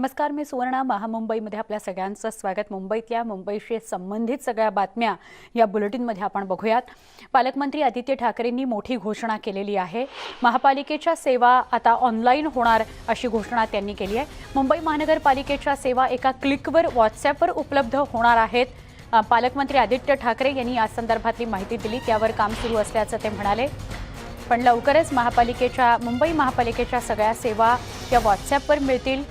नमस्कार मी सुवर्णा. महामुंबईमध्ये आपल्या सगळ्यांचं स्वागत. मुंबईतल्या मुंबईशी संबंधित सगळ्या बातम्या या बुलेटिनमध्ये आपण बघूयात. पालकमंत्री आदित्य ठाकरेंनी मोठी घोषणा केलेली आहे. महापालिकेच्या सेवा आता ऑनलाईन होणार अशी घोषणा त्यांनी केली आहे. मुंबई महानगरपालिकेच्या सेवा एका क्लिकवर व्हॉट्सॲपवर उपलब्ध होणार आहेत. पालकमंत्री आदित्य ठाकरे यांनी या संदर्भातली माहिती दिली. त्यावर काम सुरू असल्याचं ते म्हणाले. पण लवकरच महापालिकेच्या मुंबई महापालिकेच्या सगळ्या सेवा या व्हॉट्सॲपवर मिळतील.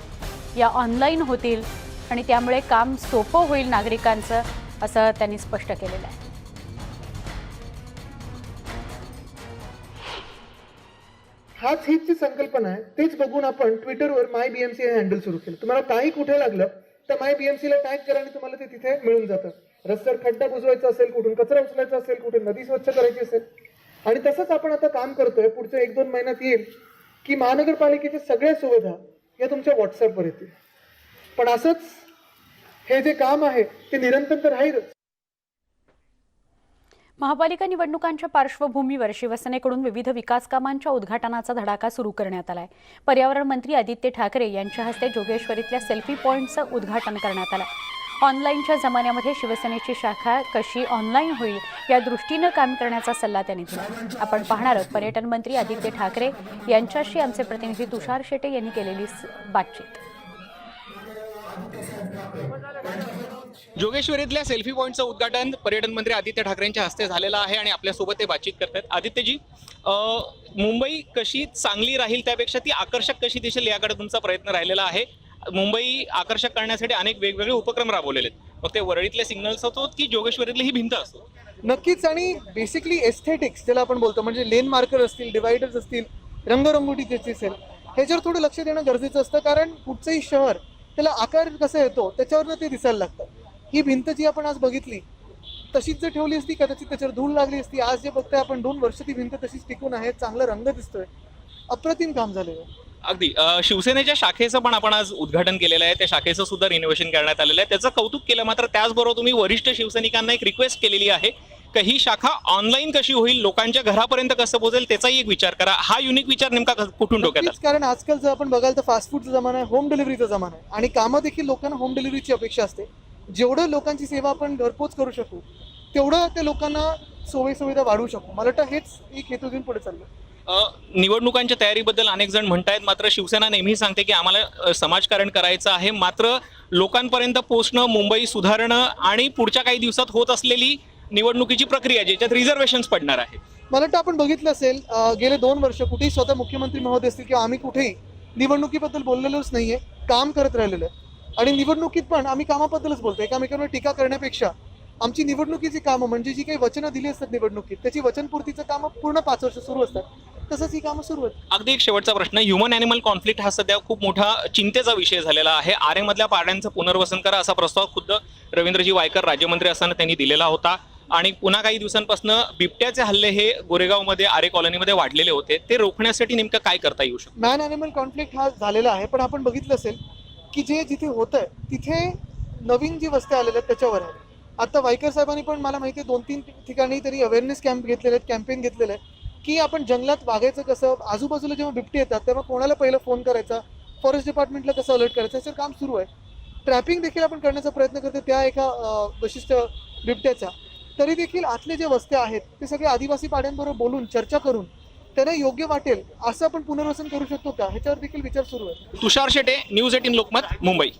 या ऑनलाईन होतील आणि त्यामुळे काम सोपं होईल नागरिकांचं असं त्यांनी स्पष्ट केलेलं आहे. हाच हीच जी संकल्पना आहे तेच बघून आपण ट्विटरवर माय बीएमसी हे हँडल सुरू केलं. तुम्हाला काही कुठे लागलं तर माय बीएमसी ला टॅग करा आणि तुम्हाला ते तिथे मिळून जातं. रस्त्यावर खड्डा बुजवायचा असेल कुठून कचरा उचलायचा असेल कुठे नदी स्वच्छ करायची असेल. आणि तसंच आपण आता काम करतोय पुढच्या एक दोन महिन्यात येईल की महानगरपालिकेच्या सगळ्या सुविधा या तुमच्या व्हॉट्सअपवर येते पण असंच हे जे काम आहे ते निरंतर तर राहीलच. महापालिका निवडणुकांच्या पार्श्वभूमीवर शिवसेनेकडून विविध विकास कामांच्या उद्घाटनाचा धडाका सुरू करण्यात आलाय. पर्यावरण मंत्री आदित्य ठाकरे यांच्या हस्ते जोगेश्वरीतल्या सेल्फी पॉईंटचं उद्घाटन करण्यात आलं. ऑनलाईनच्या जमान्यामध्ये शिवसेनेची शाखा कशी ऑनलाईन होईल या दृष्टीनं काम करण्याचा सल्ला त्यांनी दिला. आपण पाहणार आहोत पर्यटन मंत्री आदित्य ठाकरे यांच्याशी आमचे प्रतिनिधी तुषार शेटे यांनी केलेली बातचीत. जोगेश्वरीतल्या सेल्फी पॉईंटचं उद्घाटन पर्यटन मंत्री आदित्य ठाकरेंच्या हस्ते झालेलं आहे आणि आपल्यासोबत ते बातचीत करतात. आदित्यजी मुंबई कशी चांगली राहील त्यापेक्षा ती आकर्षक कशी दिसेल याकडे तुमचा प्रयत्न राहिलेला आहे. मुंबई आकर्षक करण्यासाठी अनेक वेगवेगळे उपक्रम राबवलेले आहेत. मग ते वरळीतले सिग्नल्स असो की जोगेश्वरीतली ही भिंत असतो नक्कीच आणि बेसिकली एस्थेटिक्स ज्याला आपण बोलतो म्हणजे लेन मार्कर असतील डिवायडर्स असतील रंगरंगोटी त्याची असेल ह्याच्यावर थोडं लक्ष देणं गरजेचं असतं कारण कुठचंही शहर त्याला आकार कसा येतो त्याच्यावरनं ते दिसायला लागतं. ही भिंत जी आपण आज बघितली तशीच जर ठेवली असती कदाचित त्याच्यावर धूळ लागली असती आज जे बघतोय आपण दोन वर्ष ती भिंत तशीच टिकून आहे चांगला रंग दिसतोय अप्रतिम काम झालेलं आहे. अगदी. शिवसेनेच्या शाखेचं पण आपण आज उद्घाटन केलेलं आहे. त्या शाखेचं सुद्धा रिनोव्हेशन करण्यात आलेलं आहे. त्याचं कौतुक केलं मात्र त्याचबरोबर तुम्ही वरिष्ठ शिवसैनिकांना एक रिक्वेस्ट केलेली आहे का ही शाखा ऑनलाईन कशी होईल लोकांच्या घरापर्यंत कसं पोहोचेल त्याचाही एक विचार करा. हा युनिक विचार नेमका कुठून डोक्यात कारण आजकाल जर आपण बघाल तर फास्ट फूडचा जमाना आहे होम डिलिव्हरीचा जमाना आहे. आणि कामं देखील लोकांना होम डिलिव्हरीची अपेक्षा असते. जेवढं लोकांची सेवा आपण घरपोच करू शकू तेवढं त्या लोकांना सोयी सुविधा वाढवू शकू. मला वाटतं हेच एक हेतू घेऊन पुढे चाललं. निवडणुकांच्या तयारीबद्दल अनेक जण म्हणतायत मात्र शिवसेना नेहमी सांगते की आम्हाला समाजकारण करायचं आहे. मात्र लोकांपर्यंत पोहोचणं मुंबई सुधारणं आणि पुढच्या काही दिवसात होत असलेली निवडणुकीची प्रक्रिया ज्याच्यात रिझर्वेशन पडणार आहे मला वाटतं आपण बघितलं असेल गेले दोन वर्ष कुठेही स्वतः मुख्यमंत्री महोदय असतील किंवा आम्ही कुठेही निवडणुकीबद्दल बोललेलोच नाहीये काम करत राहिलेलो आहे. आणि निवडणुकीत पण आम्ही कामाबद्दलच बोलतो. एकामेकांवर टीका करण्यापेक्षा आमची निवडणुकीची कामं म्हणजे जी काही वचनं दिली असतात निवडणुकीत त्याची वचनपूर्तीचं कामं पूर्ण पाच वर्ष सुरू असतात. तसंच ही कामं सुरू आहेत. अगदी एक शेवटचा प्रश्न ह्युमन अॅनिमल कॉन्फ्लिक्ट हा सध्या खूप मोठा चिंतेचा विषय झालेला आहे. आरेमधल्या पाड्यांचं पुनर्वसन करा असा प्रस्ताव खुद्द रवींद्रजी वायकर राज्यमंत्री असताना त्यांनी दिलेला होता. आणि पुन्हा काही दिवसांपासून बिबट्याचे हल्ले हे गोरेगावमध्ये आरे कॉलनीमध्ये वाढलेले होते. ते रोखण्यासाठी नेमकं काय करता येऊ शकतं? मॅन ॲनिमल कॉन्फ्लिक्ट हा झालेला आहे पण आपण बघितलं असेल की जे जिथे होत तिथे नवीन जी वस्त्या आलेल्या आहेत त्याच्यावर आहे. आता वायकर साहेबांनी पण मला माहिती आहे दोन तीन ठिकाणी तरी अवेअरनेस कॅम्प घेतलेले आहेत कॅम्पेन घेतलेलं आहे की आपण जंगलात वागायचं कसं आजूबाजूला जेव्हा बिबटे येतात तेव्हा कोणाला पहिलं फोन करायचा? फॉरेस्ट डिपार्टमेंटला कसं अलर्ट करायचं? याचं काम सुरू आहे. ट्रॅपिंग देखील आपण करण्याचा प्रयत्न करतो त्या एका विशिष्ट बिबट्याचा. तरी देखील आतले जे वस्त्या आहेत ते सगळे आदिवासी पाड्यांबरोबर बोलून चर्चा करून त्यांना योग्य वाटेल असं आपण पुनर्वसन करू शकतो का? ह्याच्यावर देखील विचार सुरू आहे. Tushar Shete news eighteen Lokmat Mumbai.